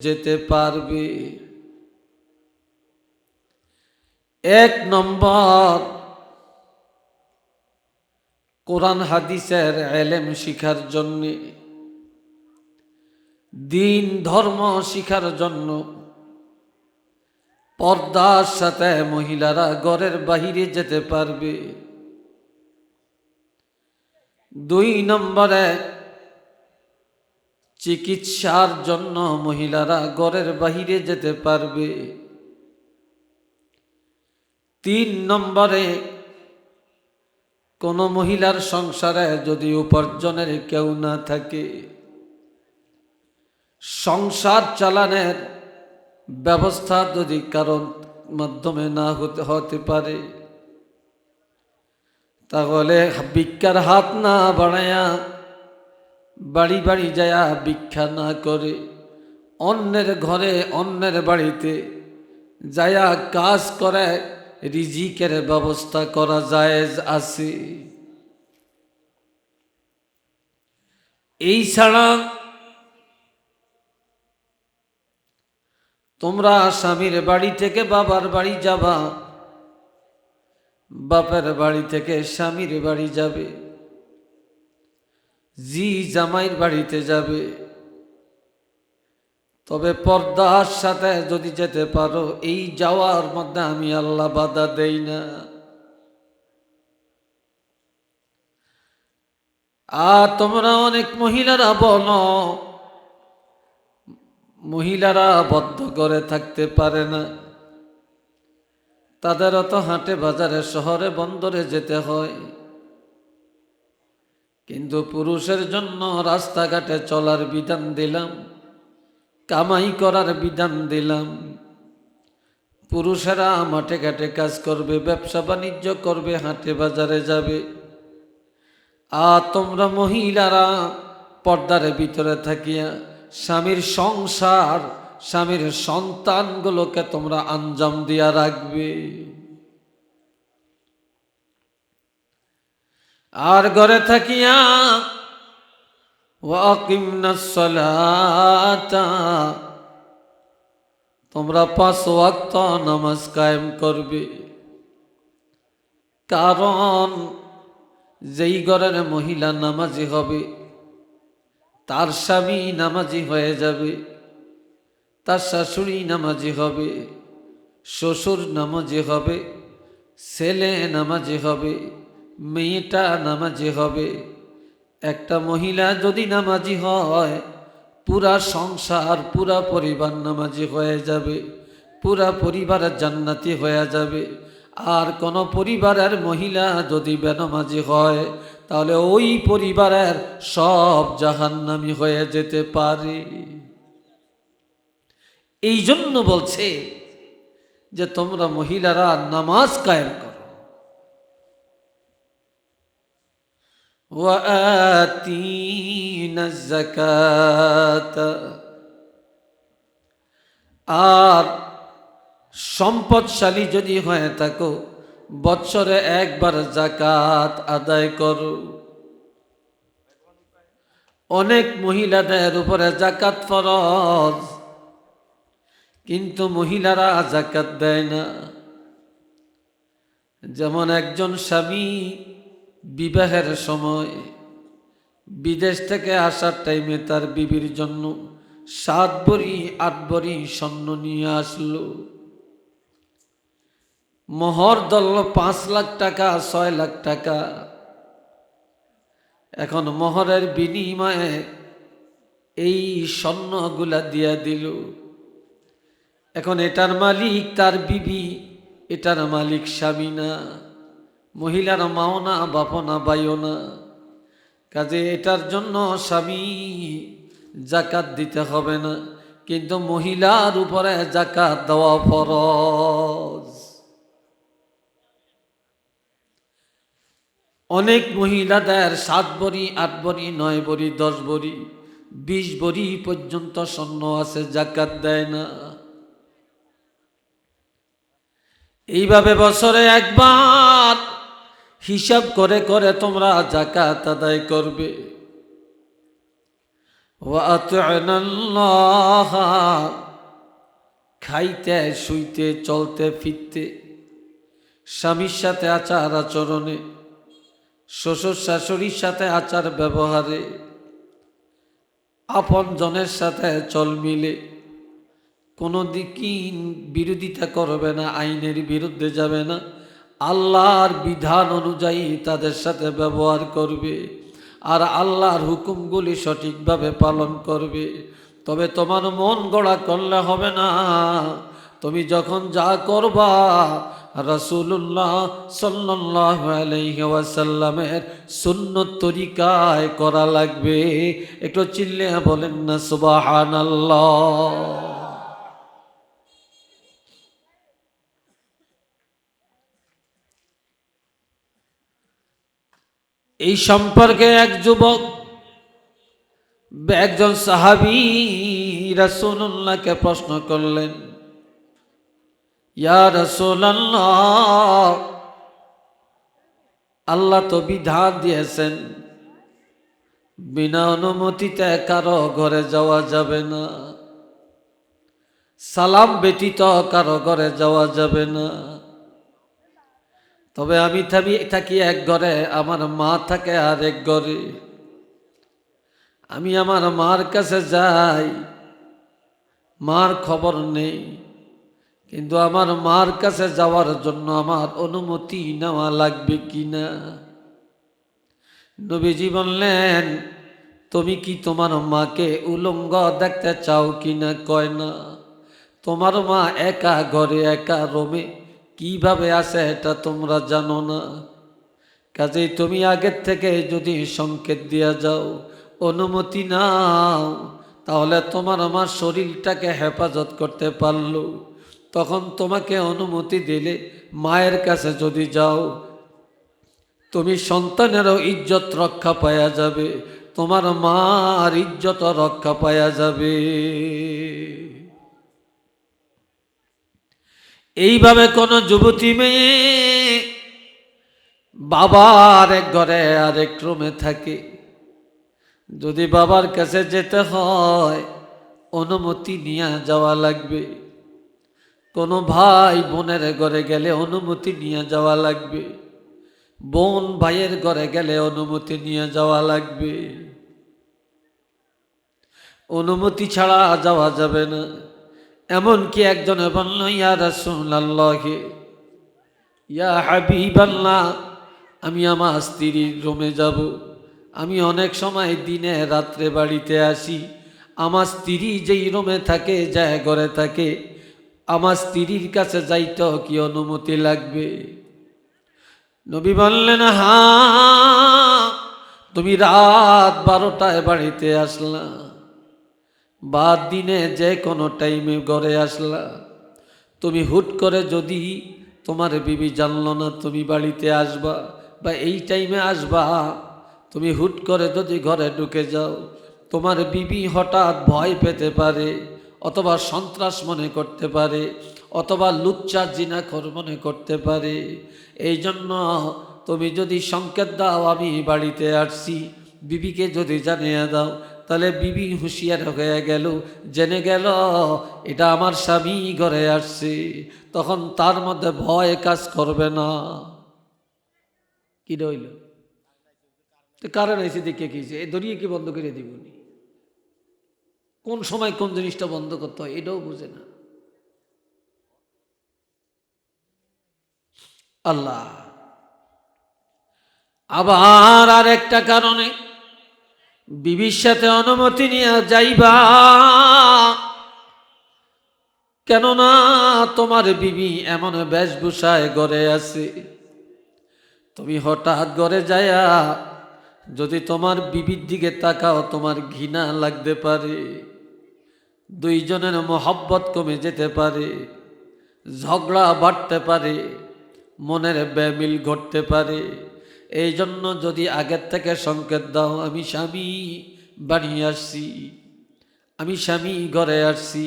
যেতে পারবে। এক নম্বর, কোরআন হাদিসের এলেম শিখার জন্য, দিন ধর্ম শিখার জন্য, পর্দার সাথে মহিলারা ঘরের বাহিরে যেতে পারবে। দুই নম্বরে চিকিৎসার জন্য মহিলারা ঘরের বাহিরে যেতে পারবে। তিন নম্বরে, কোনো মহিলার সংসারে যদি উপার্জনের কেউ না থাকে, সংসার চালানের ব্যবস্থা যদি কারণ মাধ্যমে না হতে হতে পারে, তাহলে ভিক্ষার হাত না বাড়ায়া বাড়ি বাড়ি যায়া ভিক্ষা না করে, অন্যের ঘরে অন্যের বাড়িতে যায়া কাজ করে, রিজিকের ব্যবস্থা করা জায়েজ আছে। এই ছাড়া তোমরা স্বামীর বাড়ি থেকে বাবার বাড়ি যাবা, বাপের বাড়ি থেকে স্বামীর বাড়ি যাবে। জি জামাইর বাড়িতে যাবে। তবে পর্দার সাথে যদি যেতে পারো, এই যাওয়ার মধ্যে আমি আল্লাহ বাধা দেই না। আর তোমরা অনেক মহিলারা বলো, মহিলারা বদ্ধ করে থাকতে পারে না। তাদেরও তো হাটে বাজারে, শহরে, বন্দরে যেতে হয়। কিন্তু পুরুষের জন্য রাস্তাঘাটে চলার বিধান দিলাম, কামাই করার বিধান দিলাম। পুরুষেরা মাঠে ঘাটে কাজ করবে, ব্যবসা বাণিজ্য করবে, হাটে বাজারে যাবে। আর তোমরা মহিলারা পর্দার ভিতরে থাকিয়া স্বামীর সংসার, স্বামীর সন্তানগুলোকে তোমরা আঞ্জাম দিয়া রাখবে। আর ঘরে থাকিয়া তোমরা পাঁচ ওয়াক্ত নামাজ কায়েম করবে। কারণ যেই ঘরের মহিলা নামাজি হবে, তার স্বামী নামাজি হয়ে যাবে, তার শাশুড়ি নামাজি হবে, শ্বশুর নামাজি হবে, ছেলে নামাজি হবে। মেয়েটা নামাজি হবে। একটা মহিলা যদি নামাজি হয়, পুরা সংসার, পুরা পরিবার নামাজি হয়ে যাবে, পুরা পরিবার জান্নাতি হয়ে যাবে। আর কোন পরিবারের মহিলা যদি বেনামাজি হয়, তাহলে ওই পরিবারের সব জাহান্নামি হয়ে যেতে পারে। এই জন্য বলছে যে, তোমরা মহিলারা নামাজ কায়েম করো وآتينا الزكاة আর সম্পদশালী যদি হয়ে থাকো বৎসরে একবার জাকাত আদায় করো অনেক মহিলাদের উপরে জাকাত ফরজ কিন্তু মহিলারা জাকাত দেয় না যেমন একজন স্বামী বিবাহের সময় বিদেশ থেকে আসার টাইমে তার বিবির জন্য সাত বড়ি, আট বড়ি স্বর্ণ নিয়ে আসলো। মোহর দল পাঁচ লাখ টাকা, ছয় লাখ টাকা। এখন মোহরের বিনিময়ে এই স্বর্ণগুলা দিয়া দিল। এখন এটার মালিক তার বিবি, এটার মালিক স্বামী না। মহিলার মাও না বাপও না না কাজে এটার জন্য স্বামী জাকাত দিতে হবে না, কিন্তু মহিলার উপরে জাকাত দেওয়া ফরজ। অনেক মহিলাদের সাত বড়ি, আট বড়ি, নয় বড়ি, দশ বড়ি, বিশ বড়ি পর্যন্ত স্বর্ণ আছে, জাকাত দেয় না। এইভাবে বছরে একবার হিসাব করে করে তোমরা জাকাত আদায় করবে। খাইতে, শুইতে, চলতে, ফিরতে, স্বামীর সাথে আচার আচরণে, শ্বশুর শাশুড়ির সাথে আচার ব্যবহারে, আপন জনের সাথে চল মিলে, কোনো দিকই বিরোধিতা করবে না, আইনের বিরুদ্ধে যাবে না। আল্লাহর বিধান অনুযায়ী তাদের সাথে ব্যবহার করবে আর আল্লাহর হুকুমগুলি সঠিকভাবে পালন করবে। তবে তোমার মন গড়া করলে হবে না। তুমি যখন যা করবা রসুল্লাহ সাল্লাহ আলহিহাসাল্লামের সুন্নত তরিকায় করা লাগবে। একটু চিল্লে বলেন না সুবাহান এই সম্পর্কে এক যুবক একজন সাহাবি রাসূলুল্লাহকে প্রশ্ন করলেন, ইয়া রাসূলুল্লাহ, আল্লাহ তো বিধান দিয়েছেন, বিনা অনুমতিতে কারও ঘরে যাওয়া যাবে না, সালাম ব্যতীত কারও ঘরে যাওয়া যাবে না। তবে আমি থাকি থাকি এক ঘরে, আমার মা থাকে আর এক ঘরে। আমি আমার মার কাছে যাই, মার খবর নেই। কিন্তু আমার মার কাছে যাওয়ার জন্য আমার অনুমতি নেওয়া লাগবে কি না? নবীজি বললেন, তুমি কি তোমার মাকে উলঙ্গ দেখতে চাও কি না? কয় না। তোমার মা একা ঘরে, একা রোমে কীভাবে আসে এটা তোমরা জানো না? কাজেই তুমি আগের থেকে যদি সংকেত দিয়া যাও, অনুমতি নাও, তাহলে তোমার আমার শরীরটাকে হেফাজত করতে পারল। তখন তোমাকে অনুমতি দিলে মায়ের কাছে যদি যাও, তুমি সন্তানেরও ইজ্জত রক্ষা পাওয়া যাবে, তোমার মার ইজ্জত রক্ষা পাওয়া যাবে। এইভাবে কোন যুবতী মেয়ে বাবার এক ঘরে আরেক রুমে থাকে। যদি বাবার কাছে যেতে হয়, অনুমতি নিয়ে যাওয়া লাগবে। কোনো ভাই বোনের ঘরে গেলে অনুমতি নিয়ে যাওয়া লাগবে। বোন ভাইয়ের ঘরে গেলে অনুমতি নিয়ে যাওয়া লাগবে। অনুমতি ছাড়া যাওয়া যাবে না। এমনকি একজনে বলল, ইয়া রাসূলুল্লাহ, ইয়া হাবিবাল্লাহ, আমি আমার স্ত্রীর রুমে যাব। আমি অনেক সময় দিনে রাত্রে বাড়িতে আসি। আমার স্ত্রী যেই রুমে থাকে, যায় ঘরে থাকে। আমার স্ত্রীর কাছে যাইতে কি অনুমতি লাগবে? নবী বললেন হা তুমি রাত বারোটায় বাড়িতে আসলা। বা দিনে যে কোনো টাইমে ঘরে আসলা। তুমি হুট করে যদি তোমার বিবি জানলো না তুমি বাড়িতে আসবা বা এই টাইমে আসবা, তুমি হুট করে যদি ঘরে ঢুকে যাও, তোমার বিবি হঠাৎ ভয় পেতে পারে অথবা সন্ত্রাস মনে করতে পারে অথবা লুচ্চা জিনাখর মনে করতে পারে। এই জন্য তুমি যদি সংকেত দাও, আমি বাড়িতে আসছি। বিবিকে যদি জানিয়ে দাও তাহলে বিবি হুঁশিয়ার হয়ে গেল, জেনে গেল, এটা আমার স্বামী ঘরে আসছে, তখন তার মধ্যে ভয় কাজ করবে না। কি রইল? কারণ এসে দেখে কি এ দড়িয়ে কি বন্ধ করে দিবনি কোন সময় কোন জিনিসটা বন্ধ করতে হয়, এটাও বুঝে না। আল্লাহ, আবার আর একটা কারণে বিবির সাথে অনুমতি নিয়ে যাইবা। কেননা তোমার বিবি এমন বেশভূষায় গড়ে আছে। তুমি হঠাৎ গড়ে যায়া যদি তোমার বিবির দিকে তাকাও, তোমার ঘৃণা লাগতে পারে। দুইজনের মহব্বত কমে যেতে পারে। ঝগড়া বাড়তে পারে। মনের ব্যামিল ঘটতে পারে। এই জন্য যদি আগের থেকে সংকেত দাও, আমি স্বামী বানিয়ে আসছি, আমি স্বামী ঘরে আসছি,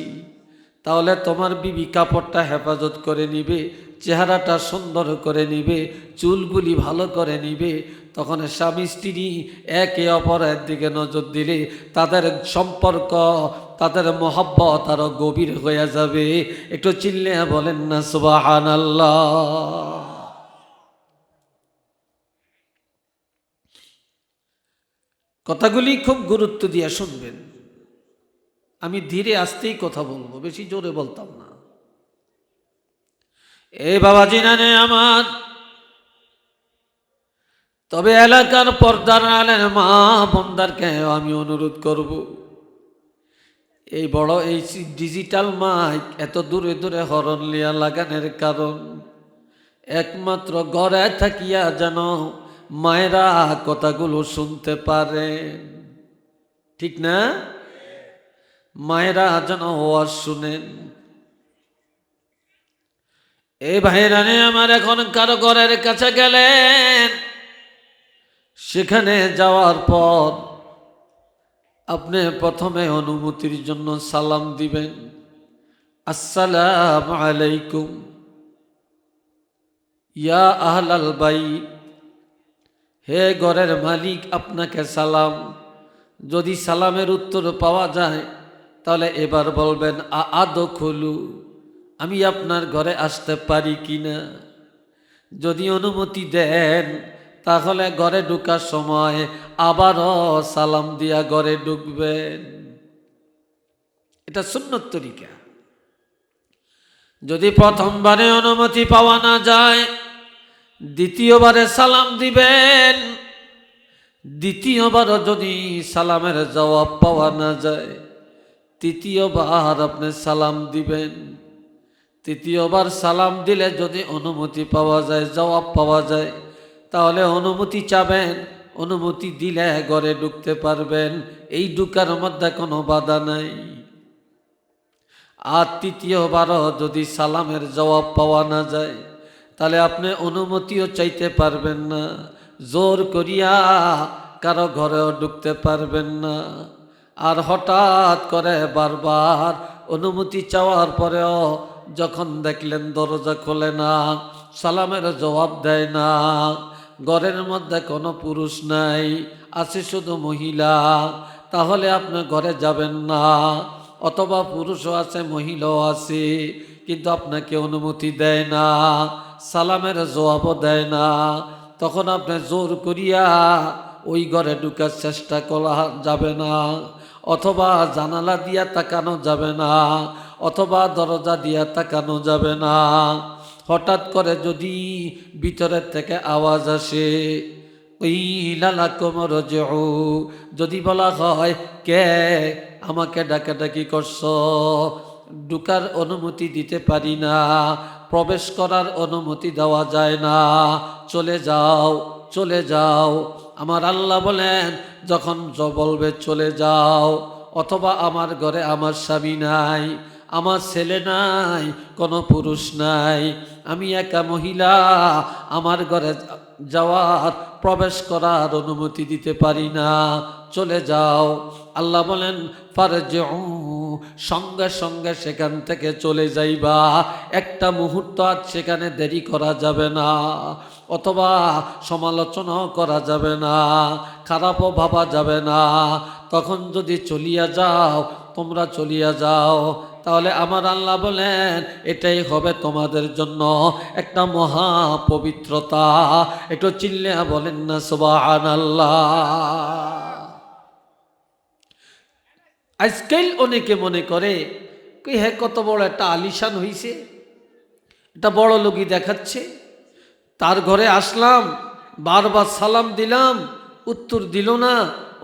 তাহলে তোমার বিবি কাপড়টা হেফাজত করে নিবে, চেহারাটা সুন্দর করে নিবে, চুলগুলি ভালো করে নিবে। তখন স্বামী স্ত্রী একে অপরের দিকে নজর দিলে তাদের সম্পর্ক, তাদের মহব্বত আরও গভীর হয়ে যাবে। একটু চিল্লে বলেন না সুবাহান কথাগুলি খুব গুরুত্ব দিয়ে শুনবেন। আমি ধীরে আসতেই কথা বলব, বেশি জোরে বলতাম না। এ বাবা জিনানে আমার, তবে এলাকার পর্দার আলের মা বন্দারকে আমি অনুরোধ করব, এই বড় এই ডিজিটাল মাইক এত দূরে দূরে হরণ লিয়া লাগানোর কারণ, একমাত্র ঘরে থাকিয়া যেন মায়েরা কথাগুলো শুনতে পারে। ঠিক না? মায়েরা যেন ওয়াজ শুনেন এই ভাইরানে আমার এখন কারও ঘরের কাছে গেলেন। সেখানে যাওয়ার পর আপনি প্রথমে অনুমতির জন্য সালাম দিবেন। আসসালাম আলাইকুম। ইয়া আহলাল বাইত। হে ঘরের মালিক, আপনাকে সালাম। যদি সালামের উত্তর পাওয়া যায়, তাহলে এবার বলবেন আদো খুলু। আমি আপনার ঘরে আসতে পারি কি না? যদি অনুমতি দেন, তাহলে ঘরে ঢুকার সময় আবারও সালাম দিয়া ঘরে ঢুকবেন। এটা সুন্নত তরিকা। যদি প্রথমবারে অনুমতি পাওয়া না যায় দ্বিতীয়বারে সালাম দিবেন। দ্বিতীয়বারও যদি সালামের জবাব পাওয়া না যায়, তৃতীয়বার আপনি সালাম দিবেন। তৃতীয়বার সালাম দিলে যদি অনুমতি পাওয়া যায়, জবাব পাওয়া যায়, তাহলে অনুমতি চাবেন, অনুমতি দিলে ঘরে ঢুকতে পারবেন। এই ঢুকার মধ্যে কোনো বাধা নাই। আর তৃতীয়বারও যদি সালামের জবাব পাওয়া না যায় তাহলে আপনি অনুমতিও চাইতে পারবেন না। জোর করিয়া কারও ঘরেও ঢুকতে পারবেন না। আর হঠাৎ করে বারবার অনুমতি চাওয়ার পরেও যখন দেখলেন দরজা খোলে না, সালামের জবাব দেয় না, ঘরের মধ্যে কোনো পুরুষ নাই, আছে শুধু মহিলা, তাহলে আপনি ঘরে যাবেন না। অথবা পুরুষও আছে, মহিলাও আছে। কিন্তু আপনাকে অনুমতি দেয় না, সালামের জবাবও দেয় না। তখন আপনি জোর করিয়া ওই ঘরে ঢুকার চেষ্টা করা যাবে না, অথবা জানালা দিয়া তাকানো যাবে না, অথবা দরজা দিয়া তাকানো যাবে না। হঠাৎ করে যদি ভিতরের থেকে আওয়াজ আসে যদি বলা হয়, কে আমাকে ডাকাডাকি করছ? ঢুকার অনুমতি দিতে পারি না, প্রবেশ করার অনুমতি দেওয়া যায় না। চলে যাও চলে যাও, আমার আল্লাহ বলেন, যখন বলবে চলে যাও, অথবা আমার ঘরে আমার স্বামী নাই, আমার ছেলে নাই, কোনো পুরুষ নাই, আমি একা মহিলা, আমার ঘরে যাওয়ার, প্রবেশ করার অনুমতি দিতে পারি না। চলে যাও, আল্লাহ বলেন ফারজ সঙ্গে সঙ্গে সেখান থেকে চলে যাইবা। একটা মুহূর্ত আর সেখানে দেরি করা যাবে না, অথবা সমালোচনাও করা যাবে না, খারাপও ভাবা যাবে না। তখন যদি চলিয়া যাও, তোমরা চলিয়া যাও, তাহলে আমার আল্লাহ বলেন, এটাই হবে তোমাদের জন্য একটা মহা পবিত্রতা একটু চিল্লিয়া বলেন না সুবাহান আল্লাহ আজকাল অনেকে মনে করে কি হ্যাঁ কত বড় একটা আলিশান হইছে এটা বড় লোকই দেখাচ্ছে। তার ঘরে আসলাম, বারবার সালাম দিলাম, উত্তর দিল না,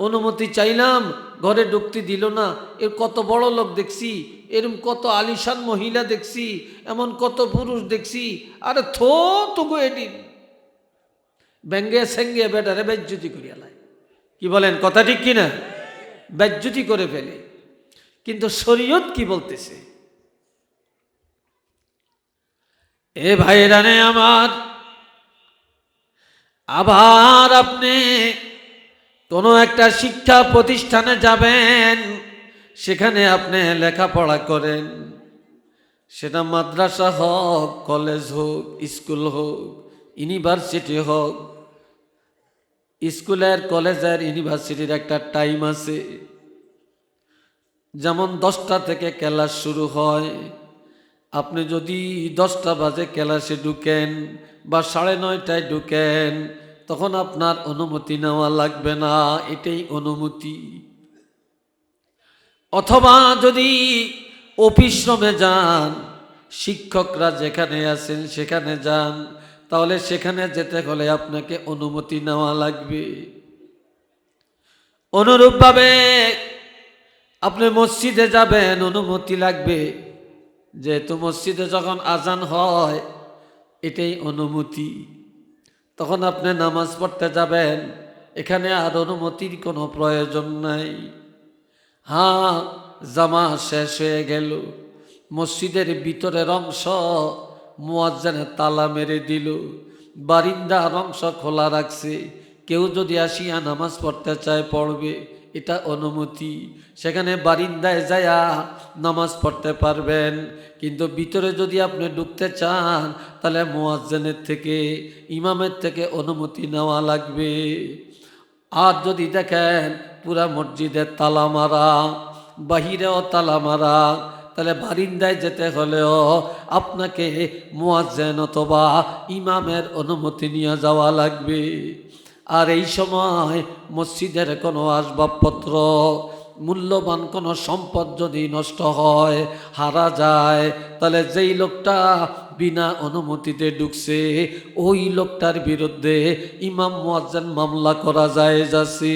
অনুমতি চাইলাম, ঘরে ঢুকতে দিল না, এর কত বড় লোক দেখছি, এরম কত আলিশান মহিলা দেখছি, এমন কত পুরুষ দেখছি, আরে থো তবু এদিন। ব্যঙ্গে সেঙ্গে বেটারে বেজ্জুতি করিয়া লাই কি বলেন, কথা ঠিক কিনা? বেজ্জুতি করে ফেলে। কিন্তু শরীয়ত কি বলতেছে? এ ভাইরানে আমার, আবার আপনি কোনো একটা শিক্ষা প্রতিষ্ঠানে যাবেন, সেখানে আপনি লেখাপড়া করেন। সেটা মাদ্রাসা হোক, কলেজ হোক, স্কুল হোক, ইউনিভার্সিটি হোক স্কুলের, কলেজের, ইউনিভার্সিটির একটা টাইম আছে। যেমন দশটা থেকে ক্লাস শুরু হয়। আপনি যদি দশটা বাজে ক্লাসে ঢুকেন বা সাড়ে নয়টায় ঢুকেন, তখন আপনার অনুমতি নেওয়া লাগবে না। এটাই অনুমতি। অথবা যদি অফিস রুমে যান, শিক্ষকরা যেখানে আছেন সেখানে যান। তাহলে সেখানে যেতে হলে আপনাকে অনুমতি নেওয়া লাগবে। অনুরূপভাবে আপনি মসজিদে যাবেন, অনুমতি লাগবে। যেহেতু মসজিদে যখন আজান হয়, এটাই অনুমতি। তখন আপনি নামাজ পড়তে যাবেন, এখানে আর অনুমতির কোনো প্রয়োজন নাই। হ্যাঁ জামা শেষ হয়ে গেল। মসজিদের ভিতরের অংশ মুয়াজ্জানে তালা মেরে দিল। বারিন্দার অংশ খোলা রাখছে। কেউ যদি আসিয়া নামাজ পড়তে চায় পড়বে, এটা অনুমতি। সেখানে বারিন্দায় যায়া নামাজ পড়তে পারবেন। কিন্তু ভিতরে যদি আপনি ঢুকতে চান, তাহলে মোয়াজ্জেনের থেকে, ইমামের থেকে অনুমতি নেওয়া লাগবে। আর যদি দেখেন পুরা মসজিদের তালা মারা, বাহিরেও তালা মারা তাহলে বারিন্দায় যেতে হলেও আপনাকে মোয়াজ্জেন অথবা ইমামের অনুমতি নিয়ে যাওয়া লাগবে। আর এই সময় মসজিদের কোনো আসবাবপত্র, মূল্যবান কোনো সম্পদ যদি নষ্ট হয়, হারা যায়, তাহলে যেই লোকটা বিনা অনুমতিতে ঢুকছে, ওই লোকটার বিরুদ্ধে ইমাম মুয়াজ্জান মামলা করা যায় যাচ্ছে।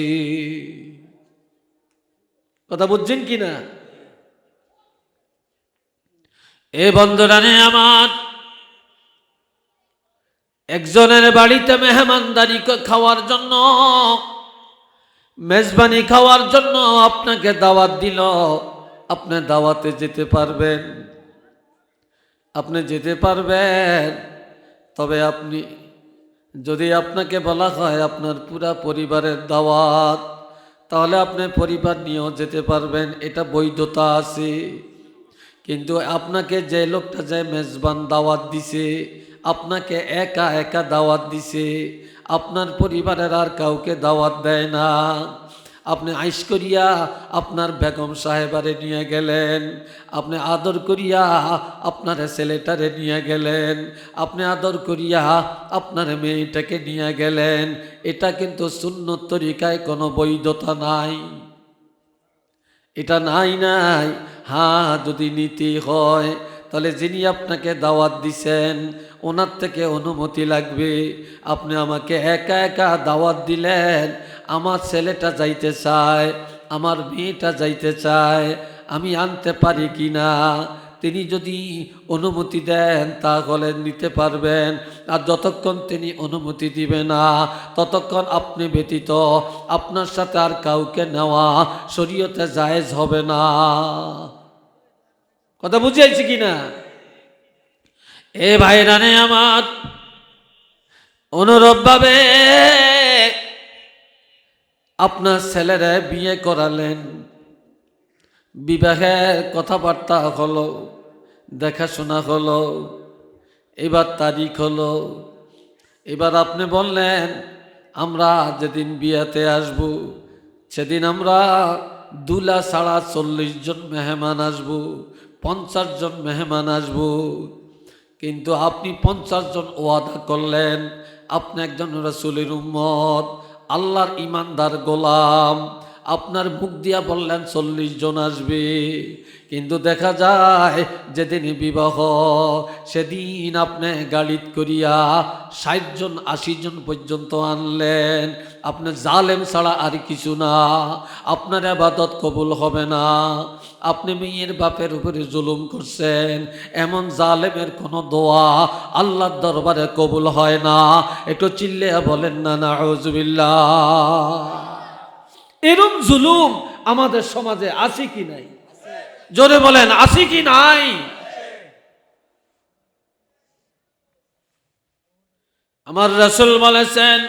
কথা বুঝছেন কি না? এ বন্ধুরানে আমার, একজনের বাড়িতে মেহমানদারি খাওয়ার জন্য, মেজবানি খাওয়ার জন্য আপনাকে দাওয়াত দিল। আপনি দাওয়াতে যেতে পারবেন। আপনি যেতে পারবেন। তবে আপনি, যদি আপনাকে বলা হয় আপনার পুরা পরিবারের দাওয়াত, তাহলে আপনি পরিবার নিয়েও যেতে পারবেন। এটা বৈধতা আছে। কিন্তু আপনাকে যে লোকটা যে মেজবান দাওয়াত দিছে, আপনাকে একা একা দাওয়াত দিছে, আপনার পরিবারের আর কাউকে দাওয়াত দেয় না। আপনি আইস করিয়া আপনার বেগম সাহেবারে নিয়ে গেলেন, আপনি আদর করিয়া আপনার ছেলেটারে নিয়ে গেলেন, আপনি আদর করিয়া আপনার মেয়েটাকে নিয়ে গেলেন। এটা কিন্তু শূন্য তরিকায় কোনো বৈধতা নাই। এটা নাই নাই। হ্যাঁ যদি নিতে হয়, তাহলে যিনি আপনাকে দাওয়াত দিছেন, ওনার থেকে অনুমতি লাগবে। আপনি আমাকে একা একা দাওয়াত দিলেন, আমার ছেলেটা যাইতে চায়, আমার মেয়েটা যাইতে চায়, আমি আনতে পারি কি না তিনি যদি অনুমতি দেন, তাহলে নিতে পারবেন। আর যতক্ষণ তিনি অনুমতি দিবে না, ততক্ষণ আপনি ব্যতীত, আপনার সাথে আর কাউকে নেওয়া শরীয়তে জায়েজ হবে না। কথা বুঝিয়েছি কি না? এ ভাই রানে আমার, অনুরূপভাবে আপনার ছেলেরা বিয়ে করালেন। বিবাহের কথাবার্তা হলো, দেখাশোনা হলো, এবার তারিখ হলো। এবার আপনি বললেন, আমরা যেদিন বিয়াতে আসব, সেদিন আমরা দুলা সাড়া চল্লিশ জন মেহমান আসব, পঞ্চাশ জন মেহমান আসব। কিন্তু আপনি পঞ্চাশ জন ওয়াদা করলেন, আপনি একজন রসুলের উম্মত, আল্লাহর ইমানদার গোলাম আপনার মুখ দিয়া বললেন, চল্লিশ জন আসবে। কিন্তু দেখা যায়, যেদিন বিবাহ, সেদিন আপনি গাড়িত করিয়া ষাট জন, আশি জন পর্যন্ত আনলেন। আপনি জালেম ছাড়া আর কিছু না। আপনার আবাদত কবুল হবে না। আপনি মেয়ের বাপের উপরে জুলুম করছেন। এমন জালেমের কোনো দোয়া আল্লাহর দরবারে কবুল হয় না। একটু চিল্লে বলেন, না না এরম জুলুম আমাদের সমাজে আছে কি নাই? জোরে বলেন আছে কি নাই? আমার রসুল বলেছেন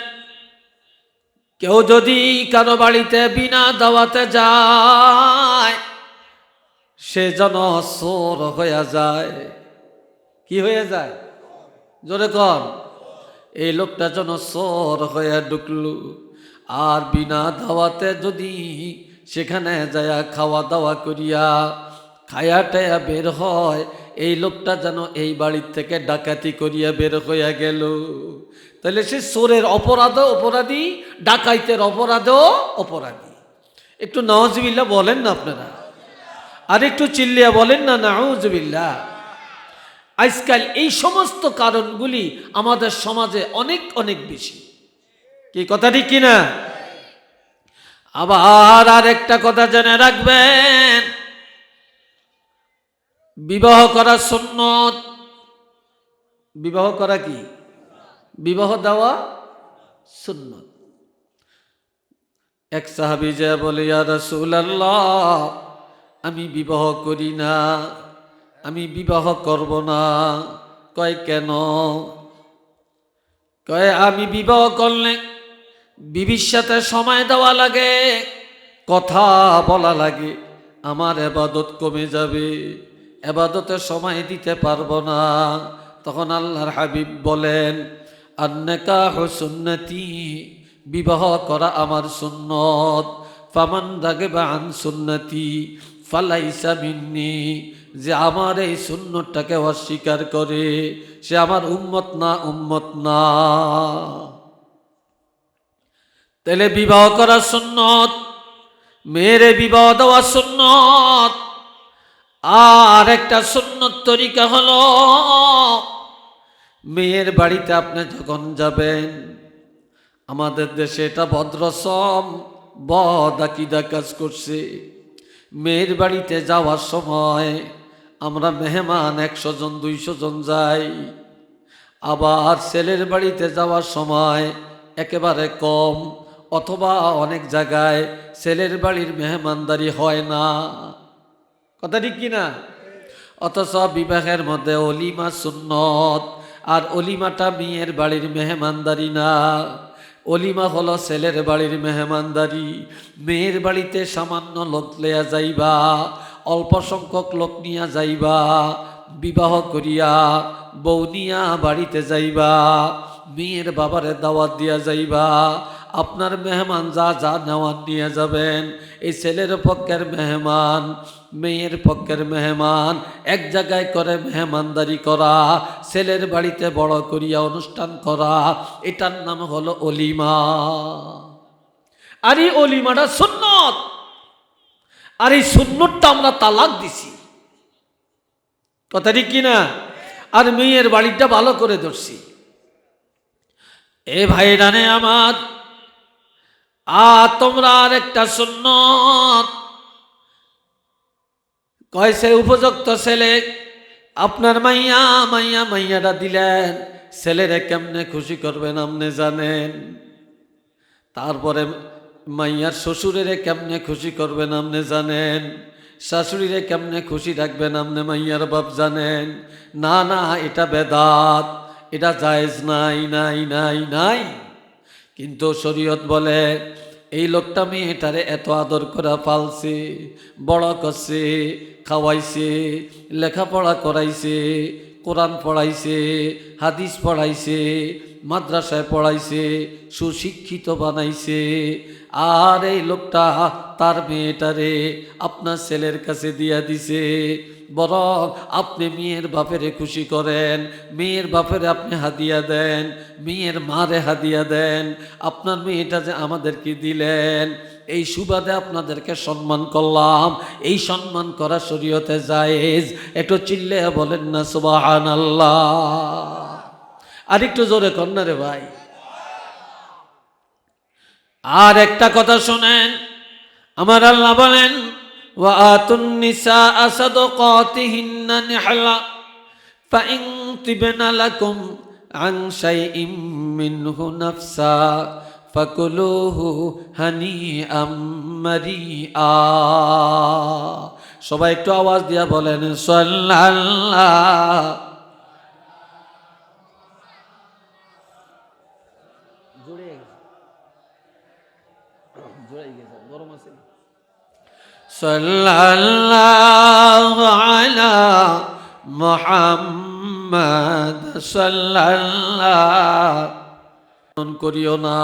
কেউ যদি কারও বাড়িতে বিনা দাওয়াতে যায় সে যেন সোর হয়ে যায়। কি হয়ে যায়? জোরে কর এই লোকটা যেন সোর হয়ে ঢুকলো। আর বিনা দাওয়াতে যদি সেখানে যায় খাওয়া দাওয়া করিয়া খায়া টায়া বের হয়, এই লোকটা যেন এই বাড়ির থেকে ডাকাতি করিয়া বের হইয়া গেল। তাহলে সে সোরের অপরাধও অপরাধী, ডাকাইতের অপরাধও অপরাধী। একটু নওয়াজবিল্লা বলেন না আপনারা। আর একটু চিল্লিয়া বলেন না নাউজবিল্লা আজকাল এই সমস্ত কারণগুলি আমাদের সমাজে অনেক অনেক বেশি। কি কথা ঠিক কিনা? আবার আর একটা কথা জেনে রাখবেন। বিবাহ করা সুন্নত। বিবাহ করা কি? বিবাহ দেওয়া সুন্নত। এক সাহাবি যে বলে, ইয়া রাসূলুল্লাহ, আমি বিবাহ করি না, আমি বিবাহ করব না। কয়, কেন? কয়, আমি বিবাহ করলে বিবির সময় দেওয়া লাগে, কথা বলা লাগে, আমার এবাদত কমে যাবে, এবাদতে সময় দিতে পারব না। তখন আল্লাহর হাবিব বলেন, আন্নাকা সুন্নতি বিবাহ করা আমার সুন্নত, ফামান দাগে বা আন সুন্নতি, ফালাইসা মিন্নি, যে আমার এই সুন্নতটাকে অস্বীকার করে, সে আমার উম্মত না উম্মত না। তাহলে বিবাহ করা সুন্নত, মেয়েরে বিবাহ দেওয়া সুন্নত, আর একটা সুন্নত তরিকা হল, মেয়ের বাড়িতে আপনি যখন যাবেন, আমাদের দেশে এটা ভদ্রসম, বদ আকিদা কাজ করছে। মেয়ের বাড়িতে যাওয়ার সময় আমরা মেহমান একশো জন, দুইশো জন যাই। আবার ছেলের বাড়িতে যাওয়ার সময় একেবারে কম অথবা অনেক জায়গায় ছেলের বাড়ির মেহমানদারি হয় না। কথা ঠিক কিনা? অথচ বিবাহের মধ্যে অলিমা সুন্নত, আর অলিমাটা মেয়ের বাড়ির মেহমানদারি না। অলিমা হলো ছেলের বাড়ির মেহমানদারি। মেয়ের বাড়িতে সামান্য লোক লেয়া যাইবা, অল্প সংখ্যক লোক নিয়া যাইবা, বিবাহ করিয়া বৌনিয়া বাড়িতে যাইবা, মেয়ের বাবারে দাওয়াত দিয়া যাইবা আপনার মেহমান যা যা নেওয়ার নিয়ে যাবেন। এই ছেলের পক্ষের মেহমান, মেয়ের পক্ষের মেহমান, এক জায়গায় করে মেহমানদারি করা, ছেলের বাড়িতে বড় করিয়া অনুষ্ঠান করা, এটার নাম হলো অলিমা। আর এই অলিমাটা সুন্নত। আর এই সুন্নতটা আমরা তালাক দিছি। কথা ঠিক কিনা? আর মেয়ের বাড়িটা ভালো করে ধরছি। এ ভাই রানে আমার আর তোমরা আর একটা সুন্নত। কয়সে উপযুক্ত ছেলে? আপনার মাইয়া মাইয়া মাইয়াটা দিলেন। ছেলেরে কেমনে খুশি করবেন আপনি জানেন? তারপরে মাইয়ার শ্বশুরেরে কেমনে খুশি করবেন আপনি জানেন? শাশুড়িরে কেমনে খুশি রাখবেন আপনি মাইয়ার বাপ জানেন? না না, এটা বেদাত। এটা জায়েজ নাই নাই নাই নাই। কিন্তু শরীয়ত বলে, এই লোকটা মেয়েটারে এত আদর করা পালছে, বড় করছে, খাওয়াইছে, লেখাপড়া করাইছে, কোরআন পড়াইছে, হাদিস পড়াইছে, মাদ্রাসায় পড়াইছে, সুশিক্ষিত বানাইছে, আর এই লোকটা তার মেয়েটারে আপনার ছেলের কাছে দিয়া দিছে বরং আপনি মেয়ের বাপেরে খুশি করেন, মেয়ের বাপেরে আপনি হাদিয়া দেন, মেয়ের মারে হাদিয়া দেন, আপনার মেয়েটা যে আমাদেরকে দিলেন, এই সুবাদে আপনাদেরকে সম্মান করলাম। এই সম্মান করা শরীয়তে জায়েজ। একটু চিল্লে বলেন না সুবাহান আল্লাহ আর একটু জোরে কন্যা রে ভাই। আর একটা কথা শোনেন, আমার আল্লাহ বলেন وآتوا النساء صدقاتهن نحلا فإن طبن لكم عن شيء منه نفسا فكلوه هنيئا مريئا সবাই একটু আওয়াজ দিয়া বলেন সাল্লাল্লাহ সাল্লাল্লাহু আলা মুহাম্মদ সাল্লাল্লাহু করিও না